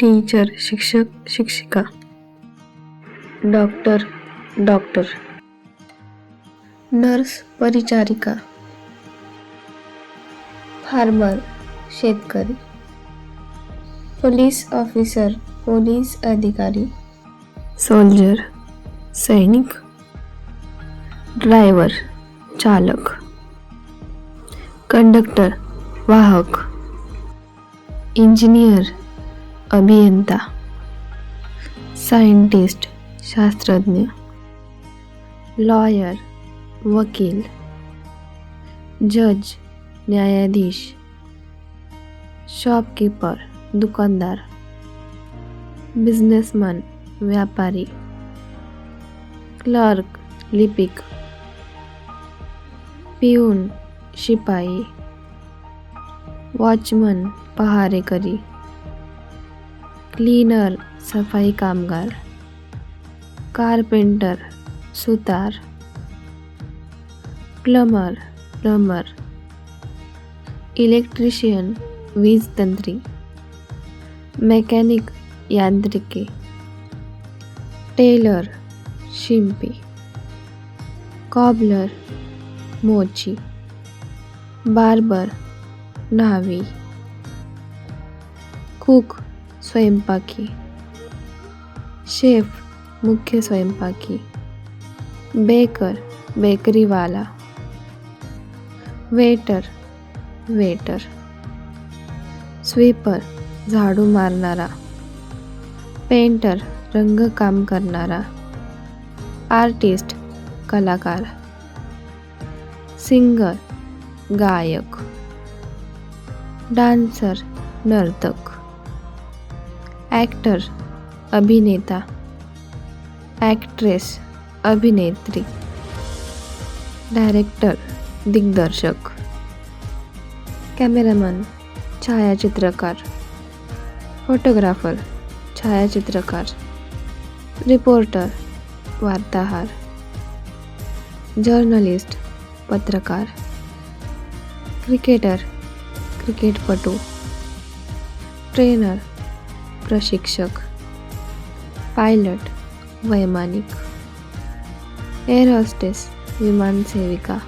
Teacher, शिक्षक, शिक्षिका। Doctor doctor. Nurse, परिचारिका। फार्मर, शेतकरी। पोलीस ऑफिसर, पोलीस अधिकारी। सोल्जर, सैनिक। ड्रायव्हर, चालक। कंडक्टर, वाहक। इंजिनियर अभियंता सायंटिस्ट शास्त्रज्ञ लॉयर वकील जज न्यायाधीश शॉपकीपर दुकानदार बिझनेसमन व्यापारी क्लर्क लिपिक पिऊन शिपाई वॉचमन पहारेकरी क्लीनर, सफ़ाई कामगार, कारपेंटर, सुतार, प्लमर प्लमर, इलेक्ट्रिशियन वीज तंत्री मेकॅनिक, यांत्रिकी, टेलर, शिंपी, कॉबलर, मोची, बार्बर नावी कुक स्वयंपाकी. शेफ मुख्य स्वयंपाकी. बेकर बेकरीवाला. Waiter waiter. स्वीपर झाडू मारणारा. पेंटर रंगकाम करणारा. आर्टिस्ट कलाकार. सिंगर गायक. डान्सर नर्तक. ॲक्टर अभिनेता, एक्ट्रेस, अभिनेत्री, डायरेक्टर, दिग्दर्शक, कॅमेरामन, छायाचित्रकार, फोटोग्राफर, छायाचित्रकार, रिपोर्टर, वार्ताहर, जर्नलिस्ट, पत्रकार, क्रिकेटर, क्रिकेटपटू, ट्रेनर प्रशिक्षक पायलट वैमानिक एअर हॉस्टेस विमानसेविका